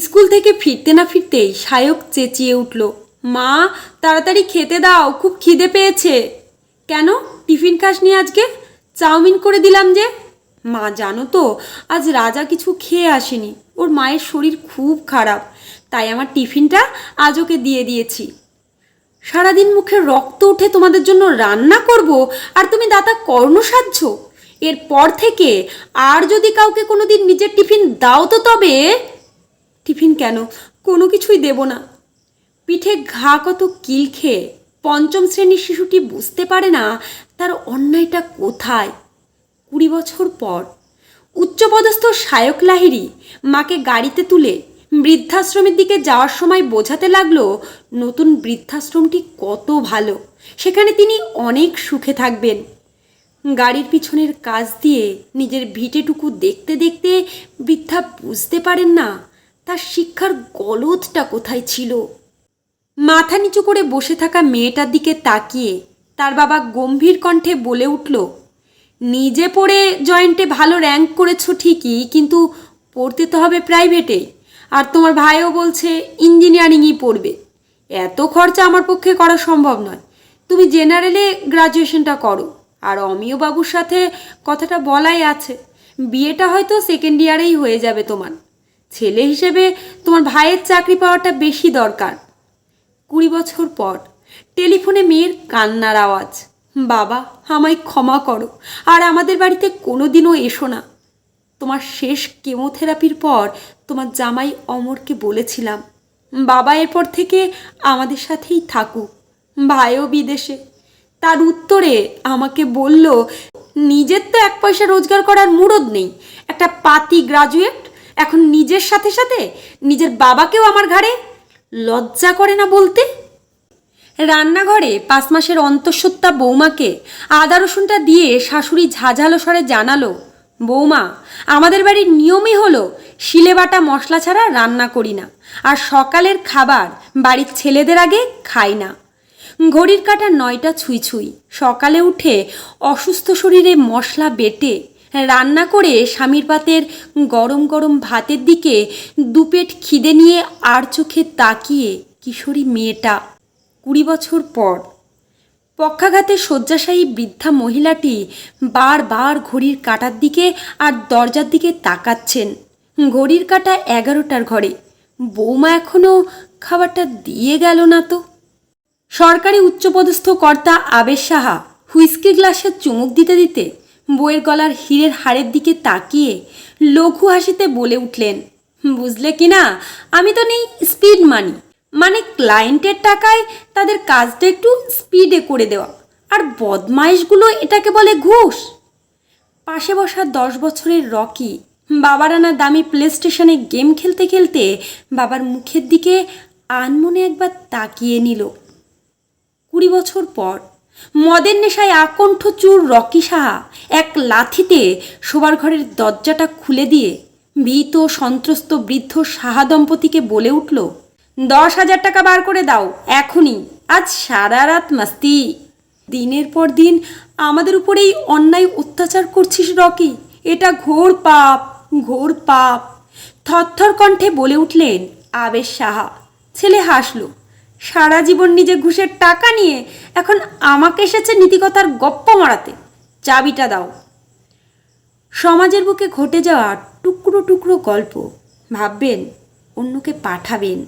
School থেকে ফিরতে না ফিরতেই সায়ক চেঁচিয়ে উঠল, মা, তাড়াতাড়ি খেতে দাও, খুব খিদে পেয়েছে। কেন? টিফিন খাসনি আজকে? চাউমিন করে দিলাম যে? মা, জানো তো, আজ রাজা কিছু খেয়ে আসেনি, ওর মায়ের শরীর খুব খারাপ, তাই আমার টিফিনটা আজ ওকে দিয়ে দিয়েছি। সারাদিন মুখে রক্ত উঠে তোমাদের জন্য রান্না করব? আর তুমি দাদা কর্ণসাধ্য এরপর থেকে আর যদি কাউকে কোনোদিন নিজের টিফিন দাও তো তবে? টিফিন কেন? কোনো কিছুই দেব না। পিঠে ঘা কত কিল খেয়ে পঞ্চম শ্রেণির শিশুটি বুঝতে পারে না তার অন্যায়টা কোথায়। কুড়ি বছর পর উচ্চপদস্থ সায়ক লাহিরি মাকে গাড়িতে তুলে বৃদ্ধাশ্রমের দিকে যাওয়ার সময় বোঝাতে লাগল, নতুন বৃদ্ধাশ্রমটি কত ভালো, সেখানে তিনি অনেক সুখে থাকবেন। গাড়ির পিছনের কাজ দিয়ে নিজের ভিটেটুকু দেখতে দেখতে বৃদ্ধা বুঝতে পারেন না তার শিক্ষার গলদটা কোথায় ছিল? মাথা নিচু করে বসে থাকা মেয়েটার দিকে তাকিয়ে তার বাবা গম্ভীর কণ্ঠে বলে উঠল, নিজে পড়ে জয়েন্টে ভালো র্যাঙ্ক করেছ ঠিকই, কিন্তু পড়তে তো হবে প্রাইভেটে আর তোমার ভাইও বলছে ইঞ্জিনিয়ারিংই পড়বে। এত খরচা আমার পক্ষে করা সম্ভব নয়। তুমি জেনারেলে গ্রাজুয়েশনটা করো। আর অমিয় বাবুর সাথে কথাটা বলাই আছে। বিয়েটা হয়তো সেকেন্ড ইয়ারেই হয়ে যাবে তোমার। ছেলে হিসেবে তোমার ভাইয়ের চাকরি পাওয়াটা বেশি দরকার। কুড়ি বছর পর টেলিফোনে মেয়ের কান্নার আওয়াজ। বাবা, আমায় ক্ষমা করো, আর আমাদের বাড়িতে কোনোদিনও এসো না। তোমার শেষ কেমোথেরাপির পর তোমার জামাই অমরকে বলেছিলাম, বাবা এরপর থেকে আমাদের সাথেই থাকুক, ভাইও বিদেশে। তার উত্তরে আমাকে বলল, নিজের তো এক পয়সা রোজগার করার মুরদ নেই, একটা পাতি গ্রাজুয়েট এখন নিজের সাথে সাথে নিজের বাবাকেও আমার ঘাড়ে লজ্জা করে না বলতে? রান্নাঘরে পাঁচ মাসের অন্তঃসত্ত্বা বৌমাকে আদা রসুনটা দিয়ে শাশুড়ি ঝাঝালো স্বরে জানালো, বৌমা, আমাদের বাড়ির নিয়মই হলো শিলে বাটা মশলা ছাড়া রান্না করি না, আর সকালের খাবার বাড়ির ছেলেদের আগে খাই না। ঘড়ির কাটা নয়টা ছুঁই ছুঁই। সকালে উঠে অসুস্থ শরীরে মশলা বেটে রান্না করে স্বামীর পাতের গরম গরম ভাতের দিকে দুপেট খিদে নিয়ে আর চোখে তাকিয়ে, কিশোরী মেয়েটা, কুড়ি বছর পর। পক্ষাঘাতে শয্যাশায়ী বৃদ্ধা মহিলাটি বারবার ঘড়ির কাটার দিকে আর দরজার দিকে তাকাচ্ছেন। ঘড়ির কাটা এগারোটার ঘরে। বৌমা এখনও খাবারটা দিয়ে গেল না তো। সরকারি উচ্চপদস্থ কর্তা আবেশ সাহা হুইস্কি গ্লাসে চুমুক দিতে দিতে বইয়ের গলার হীরের হাড়ের দিকে তাকিয়ে লঘু হাসিতে বলে উঠলেন, বুঝলে কি না, আমি তো নেই স্পিড মানি মানে ক্লায়েন্টের টাকায় তাদের কাজটা একটু স্পিডে করে দেওয়া। আর বদমাইশগুলো এটাকে বলে ঘুষ। পাশে বসা দশ বছরের রকি বাবার আনা দামি প্লে স্টেশনে গেম খেলতে খেলতে বাবার মুখের দিকে আনমনে একবার তাকিয়ে নিল। কুড়ি বছর পর মদের নেশায় আকণ্ঠ চুর রকি সাহা। এক লাথিতে শোবার ঘরের দরজাটা খুলে দিয়ে ভীত সন্ত্রস্ত, বৃদ্ধ সাহা দম্পতিকে বলে উঠল, দশ হাজার টাকা বার করে দাও, এখনই। আজ সারা রাত মাস্তি। দিনের পর দিন আমাদের উপরেই অন্যায় অত্যাচার করছিস রকি। এটা ঘোর পাপ ঘোর পাপ। থরথর কণ্ঠে বলে উঠলেন আবেশ সাহা। ছেলে হাসলো সারা জীবন নিজে ঘুষের টাকা নিয়ে এখন আমাকে এসেছে নীতিকথার গপ্প মারাতে। চাবিটা দাও। সমাজের বুকে ঘটে যাওয়া টুকরো টুকরো গল্প ভাববেন, অন্যকে পাঠাবেন।